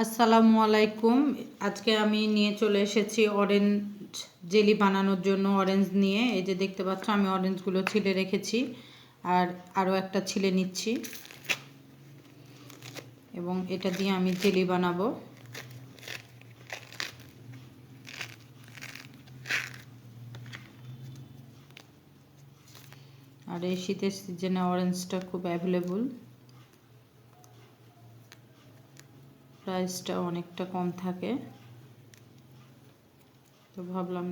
আসসালামু আলাইকুম। আজকে আমি নিয়ে চলে এসেছি অরেঞ্জ জেলি বানানোর জন্য অরেঞ্জ নিয়ে। এই যে দেখতে পাচ্ছ, আমি অরেঞ্জগুলো ছিলে রেখেছি আর আরও একটা ছিলে নিচ্ছি। এবং এটা দিয়ে আমি জেলি বানাবো। আর এই শীতের সিজনে অরেঞ্জটা খুব অ্যাভেলেবল প্রাইসটা অনেকটা কম থাকে। তো ভাবলাম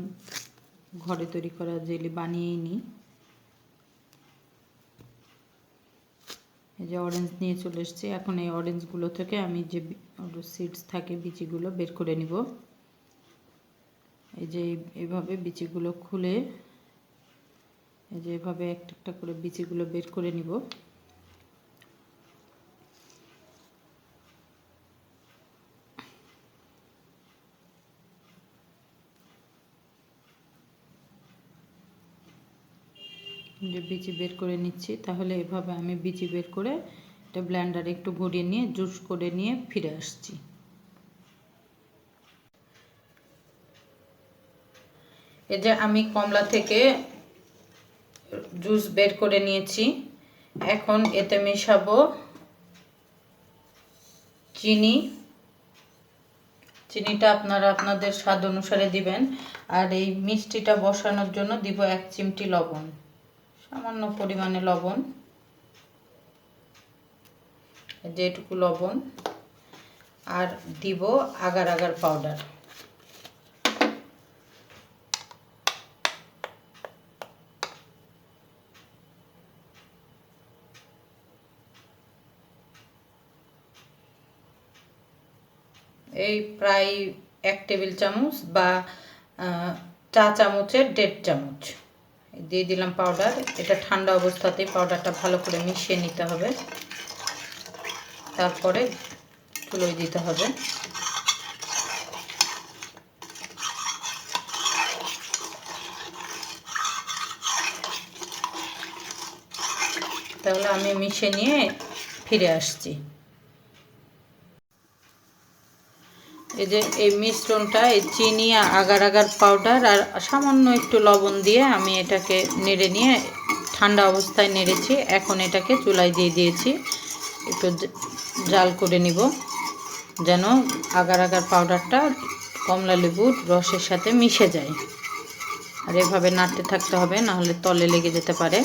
ঘরে তৈরি করা জেলি বানিয়েই নিই। এই যে অরেঞ্জ নিয়ে চলে এসেছি। এখন এই অরেঞ্জগুলো থেকে আমি যে সিডস থাকে, বিচিগুলো বের করে নিব। এই যে এইভাবে বিচিগুলো খুলে, এই যে এভাবে একটা একটা করে বিচিগুলো বের করে নিব। যে বিচি বের করে নিচ্ছি, তাহলে এভাবে আমি বিচি বের করে এটা ব্ল্যান্ডারে একটু ঘুরিয়ে নিয়ে, জুস করে নিয়ে ফিরে আসছি। এই যে আমি কমলা থেকে জুস বের করে নিয়েছি, এখন এতে মেশাবো চিনি। চিনিটা আপনারা আপনাদের স্বাদ অনুসারে দিবেন। আর এই মিষ্টিটা বসানোর জন্য দিব এক চিমটি লবণ। সামান্য পরিমাণে লবণ, যেটুকু লবণ, আর দিব আগার আগার পাউডার এই প্রায় এক টেবিল চামচ বা চা চামচের দেড় চামচ। দিয়ে দিলাম পাউডার এটা ঠান্ডা অবস্থাতেই পাউডারটা ভালো করে মিশিয়ে নিতে হবে। তারপরে চুলোয় দিতে হবে। তাহলে আমি মিশিয়ে নিয়ে ফিরে আসছি। এই যে এই মিশ্রণটা, এই চিনি, আগার আগার পাউডার আর সামান্য একটু লবণ দিয়ে আমি এটাকে নেড়ে নিয়ে ঠান্ডা অবস্থায় নেড়েছি। এখন এটাকে চুলায় দিয়ে দিয়েছি। একটু জাল করে নিব যেন আগার আগার পাউডারটা কমলা লেবুর রসের সাথে মিশে যায়। আর এভাবে নাড়তে থাকতে হবে, নাহলে তলে লেগে যেতে পারে।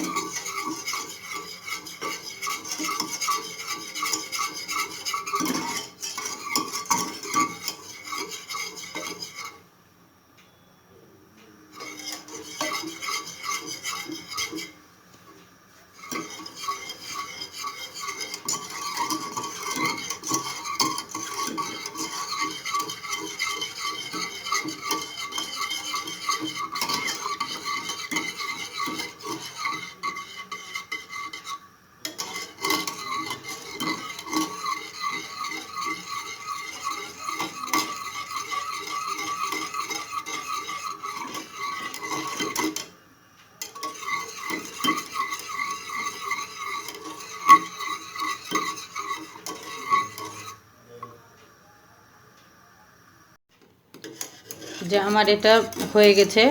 যে আমার এটা হয়ে গেছে,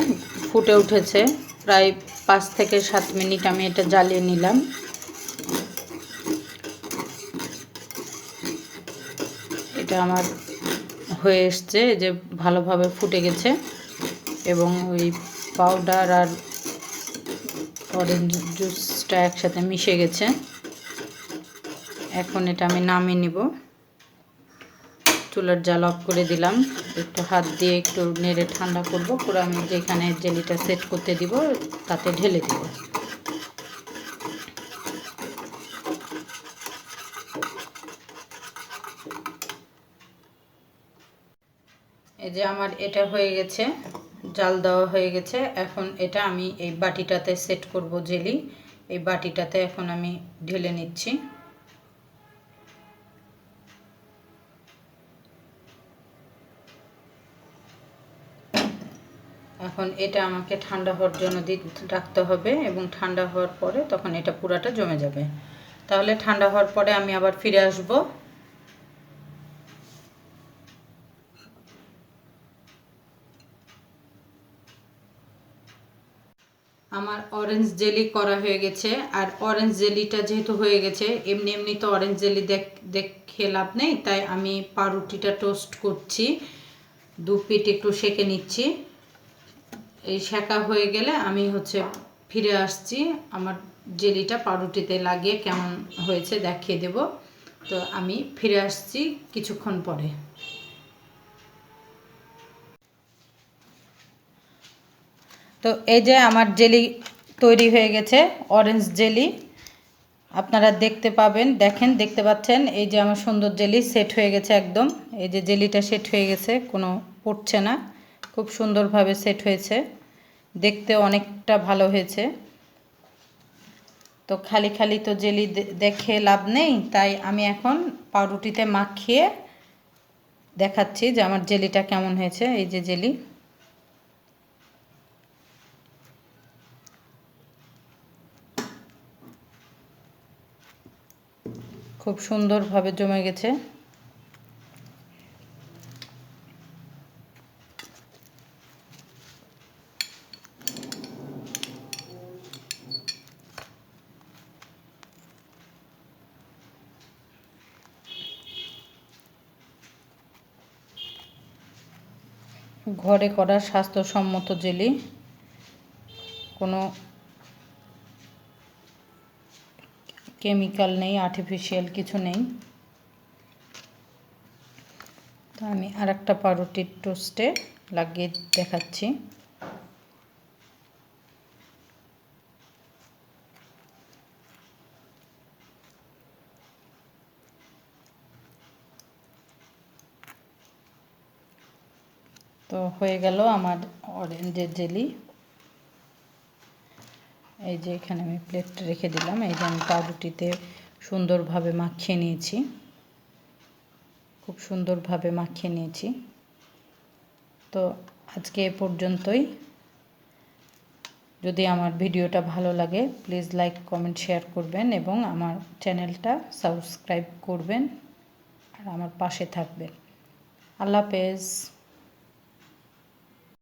ফুটে উঠেছে। প্রায় পাঁচ থেকে সাত মিনিট আমি এটা জ্বালিয়ে নিলাম। এটা আমার হয়ে এসছে যে ভালোভাবে ফুটে গেছে। এবং ওই পাউডার আর অরেঞ্জ জুসটা একসাথে মিশে গেছে। এখন এটা আমি নামিয়ে নিব। চুলার জাল অফ করে দিলাম। একটু হাত দিয়ে একটু নেড়ে ঠান্ডা করব। পুরো আমি যেখানে জেলিটা সেট করতে দিব, তাতে ঢেলে দিব। এই যে আমার এটা হয়ে গেছে, জাল দেওয়া হয়ে গেছে। এখন এটা আমি এই বাটিটাতে সেট করব জেলি। এই বাটিটাতে এখন আমি ঢেলে নিচ্ছি। এখন এটা আমাকে ঠান্ডা হওয়ার জন্য রাখতে হবে এবং ঠান্ডা হওয়ার পরে তখন এটা পুরাটা জমে যাবে। তাহলে ঠান্ডা হওয়ার পরে আমি আবার ফিরে আসব। আমার অরেঞ্জ জেলি করা হয়ে গেছে। আর অরেঞ্জ জেলিটা যেহেতু হয়ে গেছে, এমনি এমনি তো অরেঞ্জ জেলি দেখে লাভ নেই, তাই আমি পাউরুটিটা টোস্ট করছি। দু পিট একটু সেকে নিচ্ছি। এই সেকা হয়ে গেলে আমি হচ্ছে ফিরে আসছি। আমার জেলিটা পাউরুটিতে লাগিয়ে কেমন হয়েছে দেখিয়ে দেব। তো আমি ফিরে আসছি কিছুক্ষণ পরে। তো এই যে আমার জেলি তৈরি হয়ে গেছে অরেঞ্জ জেলি। আপনারা দেখতে পাবেন, দেখেন, দেখতে পাচ্ছেন, এই যে আমার সুন্দর জেলি সেট হয়ে গেছে একদম। এই যে জেলিটা সেট হয়ে গেছে, কোনো পড়ছে না। খুব সুন্দরভাবে সেট হয়েছে। দেখতে অনেকটা ভালো হয়েছে। তো খালি খালি তো জেলি দেখে লাভ নেই, তাই আমি এখন পাউরুটিতে মাখিয়ে দেখাচ্ছি যে আমার জেলিটা কেমন হয়েছে, এই যে জেলি। খুব সুন্দরভাবে জমে গেছে। ঘরে করা স্বাস্থ্যসম্মত জেলি, কোনো কেমিক্যাল নেই আর্টিফিশিয়াল কিছু নেই। তো আমি আর একটা পাউরুটির টোস্টে লাগিয়ে দেখাচ্ছি। তো হয়ে গেল আমার অরেঞ্জের জেলি। এই যে এখানে আমি প্লেট রেখে দিলাম, এই যে আমি পাউরুটিতে সুন্দরভাবে মাখিয়ে নিয়েছি। খুব সুন্দরভাবে মাখিয়ে নিয়েছি। তো আজকে এ পর্যন্তই। যদি আমার ভিডিওটা ভালো লাগে প্লিজ লাইক কমেন্ট শেয়ার করবেন এবং আমার চ্যানেলটা সাবস্ক্রাইব করবেন আর আমার পাশে থাকবেন। আল্লাহ হাফেজ।